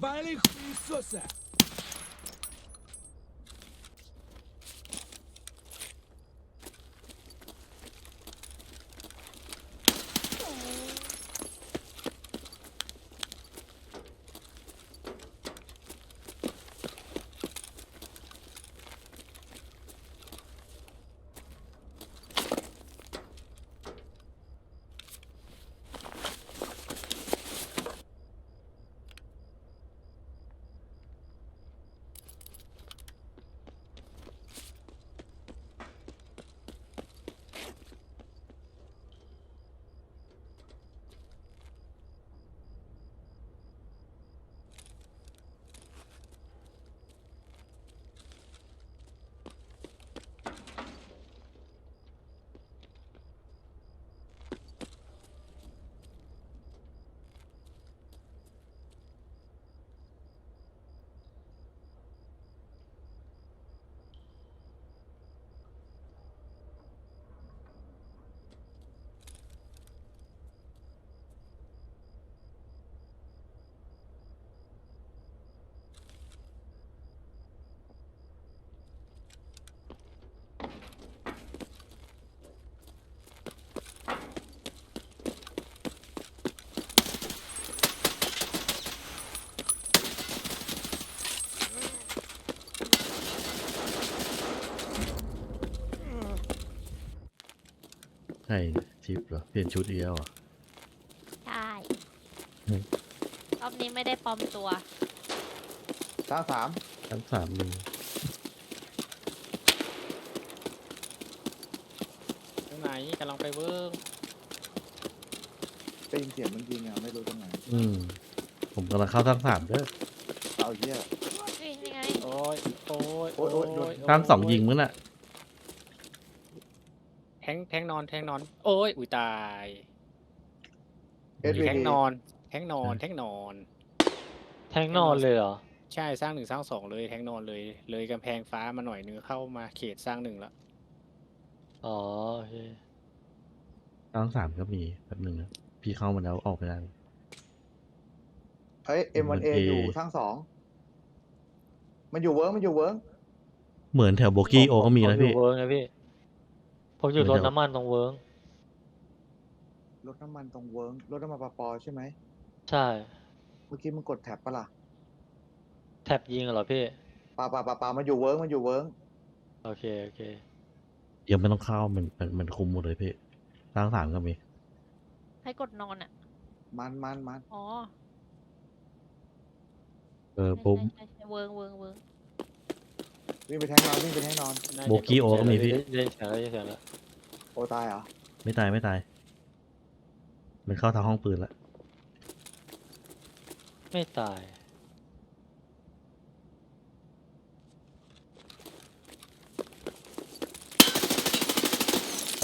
Хвали Иисуса! ช่ทิปเหรอ เปลี่ยนชุดเอียวอะ ใช่อืม รอบนี้ไม่ได้ปลอมตัว สามสามทั้งสามมีตรงไหนกำลังไปเวิร์กได้ยินเสียงมันยิงอะไม่รู้ตรงไหนอืม ผมกำลังเข้าทั้งสามเด้อเอาเหี้ยนี่นี่ไงโอ้ยโอ้ยโอ๊ยโอ๊ยโดนทั้งสองยิงมั้งน่ะแท งแทงนอนแทงนอน โอ้ยอุ้ยตายเอสวีแทงดีนอน แทงนอน แทงนอน แทงนอนเลยเหรอ ใช่สร้างหนึ่งสร้างสองเลยแทงนอนเลย เลยกำแพงฟ้ามาหน่อยนึงเข้ามาเขตสร้างหนึ่งละอ๋อโอเคทั้งสามก็มีแป๊บหนึ่งนะพี่เข้ามาแล้วออกไปได้เฮ้ยเอ็มวันเอ M1A อยู่ทั้งสองมันอยู่เวิร์กมันอยู่เวิร์กเหมือนแถวโบกี้โอก็มีผนะอยู่พี่เวิร์กนะพี่ ผมอยู่เหมืรอนถเดี๋ยวน้ำมันตรงเวิร์กรถน้ำมันตรงเวิร์กรถน้ำมันปอปอใช่ไหมใช่ เมื่อกี้มันกดแท็บปะล่ะแท็บยิงเหรอพี่ปาปาปาปามันอยู่เวิร์กมันอยู่เวิร์กโอเคโอเคยังไม่ต้องเข้ามันมันมันคุมหมดเลยพี่ทั้งสามก็มีให้กดนอนอะ มันมันมันอ๋อเออใช่ปุ๊บใช่ใช่เวิร์งเวิร์งเวิร์ง วิ่งไปแทงนอนวิ่งไปแทงนอน น่าจะโบกี้โอก็มีพี่ ได้ได้เสียงแล้วได้เสียงแล้วโอตายเหรอไม่ตายไม่ตาย มันเข้าทางห้องปืนละไม่ตาย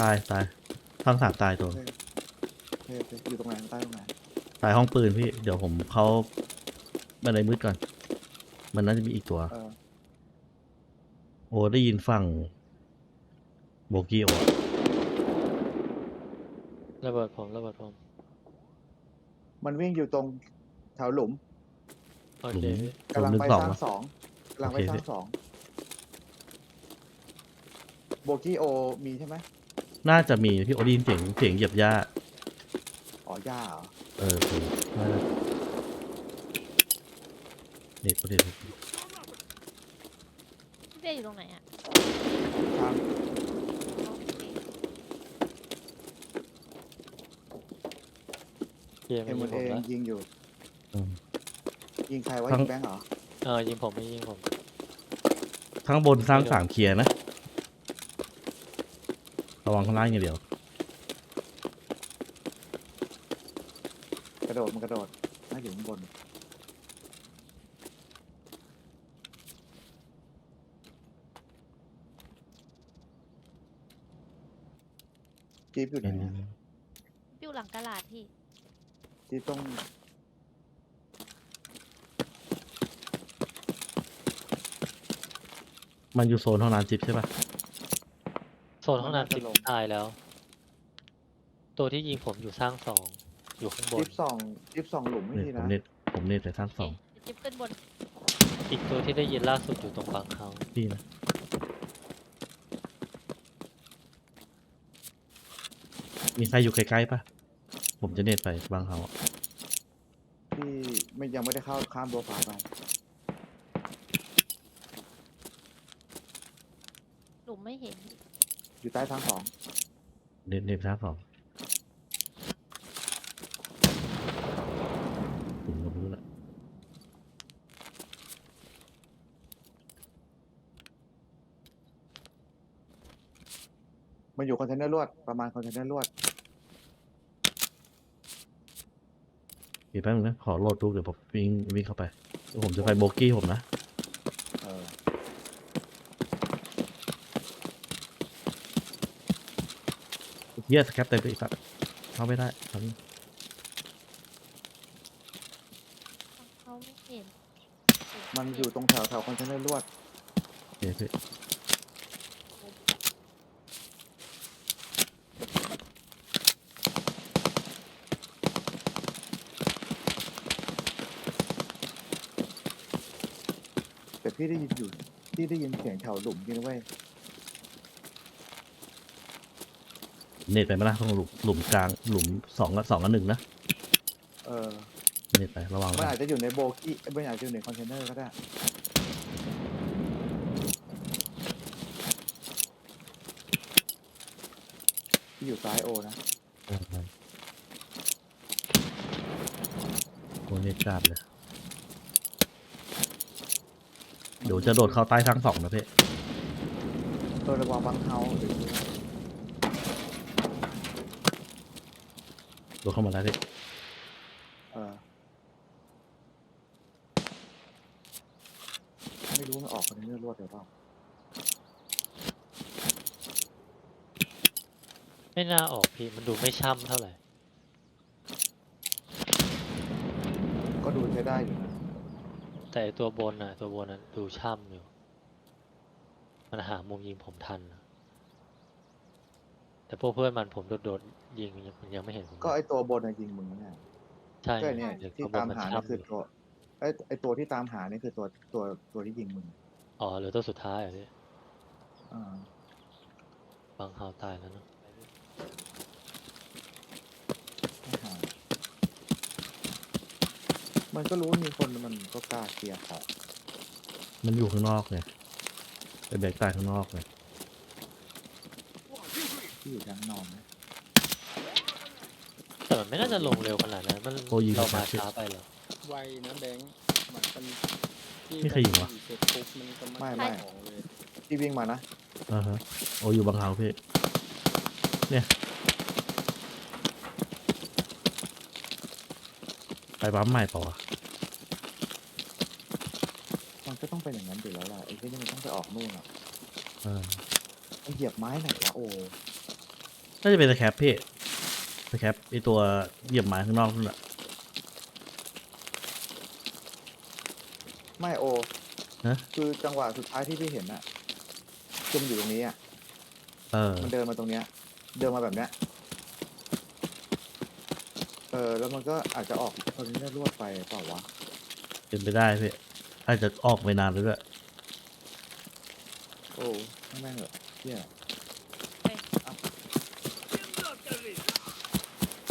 ตายตายทั้งสามตายตัว เฮ้ยเฮ้ยเฮ้ยอยู่ตรงไหนใต้ตรงไหนตายห้องปืนพี่ เดี๋ยวผมเข้าบันไดมืดก่อน มันน่าจะมีอีกตัว เออโอ้ได้ยินฝั่งโบกี้โอระเบิดผมระเบิดผมมันวิ่งอยู่ตรงแถวหลุมโอหลุเคมพี่หลุกำมลังหนึ่ไปงสองสร้างวะสองกำลังไปโอเคสร้างสองโบกี้โอมีใช่ไหมน่าจะมีพี่โอได้ยินเสียงเสียงเหยียบหญ้า อ๋อย่าเหรอเออผมน่าจะเด็กประเด็น พี่เป้อยู่ตรงไหนอะทางเกมเอ็ไม่มยิวันเองผมแล้ว ยิงอยู่ อืม ยิงใครวะทั้ง ยิงแบงค์เหรอเออยิงผมไม่ยิงผม ข้างบนสร้างสามเคลียร์นะ ระวังข้างล่างอย่างเดียว กระโดดมันกระโดดน่าอยู่ข้างบน จี๊ปอยู่ไหนอะอยู่หลังกระดาษพี่จี๊ปต้องมันอยู่โซนห้องน้ำจิบใช่ปะโซนห้องน้ำจิบตายแล้ว ตัวที่ยิงผมอยู่สร้างสองอยู่ข้างบนจี๊ปส่องจี๊ปส่องหลุมไม่เนี่ยดีผมนะเน็ตผมเน็ตไปสร้างสองเดี๋ยวจิ๊บขึ้นบน อีกตัวที่ได้ยินล่าสุดอยู่ตรงบางเขาพี่นะ มีใครอยู่ใกล้ๆปะผมจะเน็ตไปบางเขาอะที่ไม่ยังไม่ได้เข้าข้ามบัวฟ้าไปหลุมไม่เห็น อยู่ใต้ทางสองเน็ตเน็ตท่าสองผมก็ไม่รู้ละมันอยู่คอนเทนเนอร์ลวดประมาณคอนเทนเนอร์ลวด เดี๋ยวแป๊บนึงนะ ขอโหลดดูเดี๋ยวผมวิ่งวิ่งเข้าไปเดี๋ยวผมจะไปโบกี้ผมนะ เออเฮียสแคปเต็มไปอีกสัตว์เข้าไม่ได้ครับเขาไม่เห็นมันอยู่ตรงแถวแถวคอนเทนเนอร์ลวดเดี๋ยวพี่ แต่พี่ได้ยินอยู่พี่ได้ยินเสียงแถวหลุมจริงนะเว้ยเน็ตไปไหมล่ะตรงหลุมหลุมกลางหลุมสองกับสองกับหนึ่งนะเออเน็ตไประวังมันนะอาจจะอยู่ในโบกี้เอ้ยมันอาจจะอยู่ในคอนเทนเนอร์ก็ได้ ที่อยู่ซ้ายโอนะเออไปโอ้เน็ตกราบเลย เดี๋ยวจะโดดเข้าใต้ทางสองนะพี่โดยระวังบังเฮาหรือโดดเข้ามาแล้วพี่เออไม่รู้มันออกคอนเทนเนอร์ลวดหรือเปล่าไม่น่าออกพี่ มันดูไม่ช่ำเท่าไหร่ ก็ดูใช้ได้อยู่นะ แต่ไอ้ตัวบนน่ะ ตัวบนน่ะ ดูช่ำอยู่ มันหามุมยิงผมทันนะแต่พวกเพื่อนมันผมโดดๆยิงยังมันยังไม่เห็นผมก็ไอตัวบนน่ะยิงมึงนะเนี่ยใช่ก็เนี่ยดี๋วที่ตัวบตามนนหานี่ช่ำคืออยู่ตัวไอไอตัวที่ตามหานี่คือตัวตัวตัวที่ยิงมึงอ๋อเหลือตัวสุดท้ายเหรอะพี่อ่าบางเฮาตายแล้วเนอะ ไม่หา มันก็รู้ว่ามีคนมันก็กล้าเคลียร์ของมันอยู่ข้างนอกไงไปแบกใต้ข้างนอกไงที่อยู่ชั้นนอนนะแต่มันไม่น่าจะลงเร็วขนาดนั้นมันโอ้ยิงเราครัมาบพี่ช้าไปเหรอไวนะแบงค์เหมือนมันที่นี่ใครยิงวะ เสร็จปุ๊บมันก็ไม่ไม่ไม่ ของเลย ที่วิ่งมานะ อ่าฮะโอ้อยู่บางเฮาพี่เนี่ย ไปปั๊มใหม่เปล่าวะมันก็ต้องเป็นอย่างนั้นอยู่แล้วล่ะไอ้ที่นี่มันต้องไปออกนู่นอะเออมันเหยียบไม้ไหนวะโอ้น่าจะเป็นสแคปพี่สแคปไอตัวเหยียบไม้ข้างนอกนั่นแหละไม่โอฮะคือจังหวะสุดท้ายที่พี่เห็นอะจุ่มอยู่ตรงนี้อะเออมันเดินมาตรงเนี้ย เดินมาแบบเนี้ยเออ แล้วมันก็อาจจะออกคนนี้ได้รวดไปเปล่าวะเป็นไปได้พี่อาจจะออกไปนานแล้วด้วยโอ้ข้างแม่งเหรอเที่ย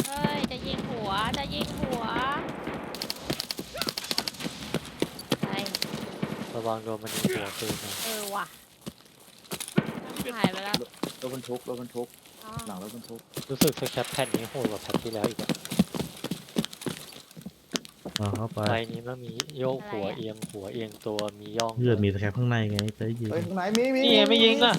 เฮ้ย จะยิงหัว จะยิงหัวไอระวังโดนมันยิงหัวปืนนะเออว่ะหายไปแล้วรถบรรทุกรถบรรทุก อ๋อหลังรถบรรทุกรู้สึกสแคปแผ่นนี้โหดกว่าแผ่นที่แล้วอีกอะ เอาเข้าไป ใบนี้มันมีโยกหัวเอียงหัวเอียงตัวมีย่องเพื่อมีสแคปข้างในไงจะได้ยิงเฮ้ยข้างไหนมีมีนี่ไงไม่ยิงอะ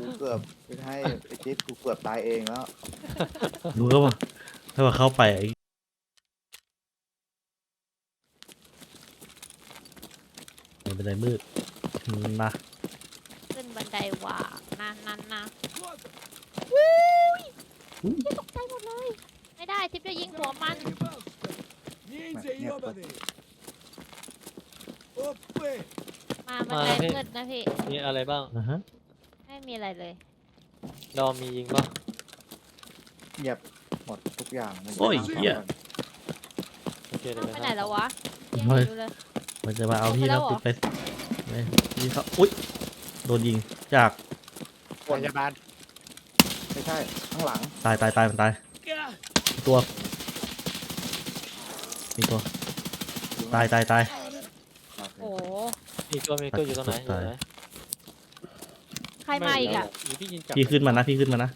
กูเกือบไม่ให้ไอ้จิ๊ดกูเกือบตายเองแล้วรู้ก็ว่าถ้าว่าเข้าไปไอ้มันเป็นไรมืดนะขึ้นบันไดว่ะนั่นนั่นนะ ที่ตกใจหมดเลย ไม่ได้ทิปจะยิงหัวมัน Niente jobany! Oppe! มาบันไดมืดนะพี่ มีอะไรบ้างนะฮะไม่มีอะไรเลย ดอมมียิงป่ะเงียบหมดทุกอย่างมันโอ้ยตั้งเหี้ยก่อนโอเคเดี๋ยวเอาไปไปไหนข้างแล้ววะโอ้ยังยอยู่เลย มันจะมาเอาพี่ลงไปแล้แล้ววเหรอไปไปพี่เขาอุ้ยโดนยิงจากพยาบาลไม่ใช่ข้างหลังตายตายตายมันตายอีกตัวอีกตัวตายตายตายโอเคโอ้โหมีตัวมีตัวอยู่ตรงไหนอยู่ตรงไหนใครมาอีกอะมีพี่ยิงกลับพี่ขึ้นมานะพี่ขึ้นมานะ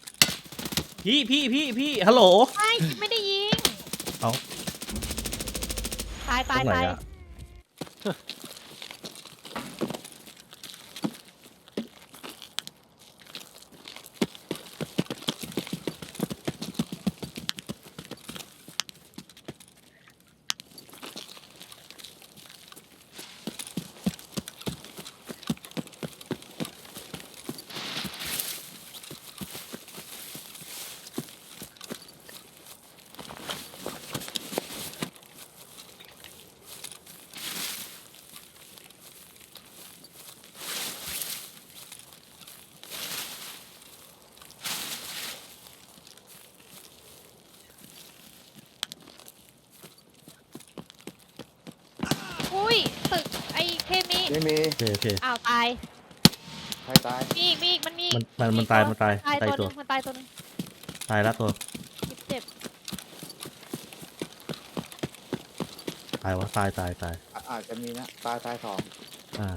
พี่พี่พี่พี่ฮัลโหลไม่ไม่ได้ยิงเอ้าตายตรตายงไหนตายอะ อุ้ยตึกไอ้เคมี ไม่มีโอเคโอเค อ้าวตายใครตายมีอีกมีอีกมันมีอีกมันมันมันตายมันตายตายตายตัวหตัว นึงมันตายตัวหนึงตายแล้วตัว สิบเจ็บตายวะตายตายตาย อะอาจจะมีนะตายตายสองอ่า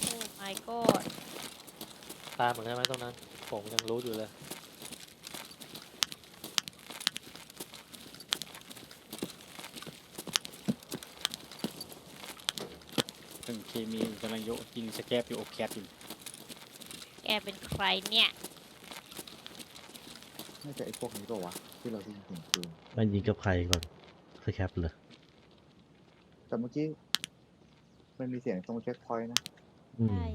โอ้ my god ตายเหมือนกันไหมตรงนั้น ผมยังรู้อยู่เลย เคมีกำลังโยยิงสแกปอยู่โอแคทอยู่แกเป็นใครเนี่ย น่าจะไอ้พวกนี้เปล่าวะ ที่เราที่ยิงปืนมันยิงกับใครก่อนสแคปเลยแต่เมื่อกี้ มันมีเสียงตรงเช็คพอยต์นะ อืมใช่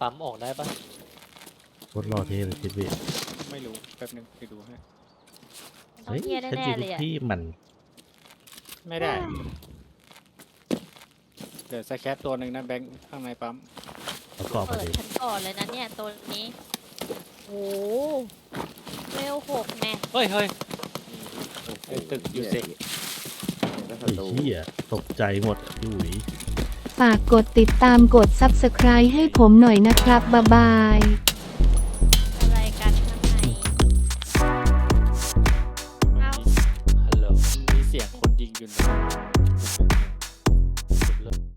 ปั๊มออกได้ปะรถรอเท่เลยคิดวิไม่รู้แป๊บนึงไปดูให้มัน ต้อเฮ้งยเฮียฉันแน่ยิงๆเลยอะที่มันไม่ได้เดี๋ยวสแคปตัวหนึ่งนะแบงค์ข้างในปั๊มประกอบไปเปิดเลยฉันก่อนเลยนะเนี่ยตัวนี้โอ้โหเวลหกแน่เฮ้ยเฮ้ยไอ้ตึกอยู่เซ็กแล้วศัเฮ้ยตรูเหี้ยตกใจหมดพี่อุ๋ย ฝากกดติดตามกด Subscribe ให้ผมหน่อยนะครับ บ๊ายบาย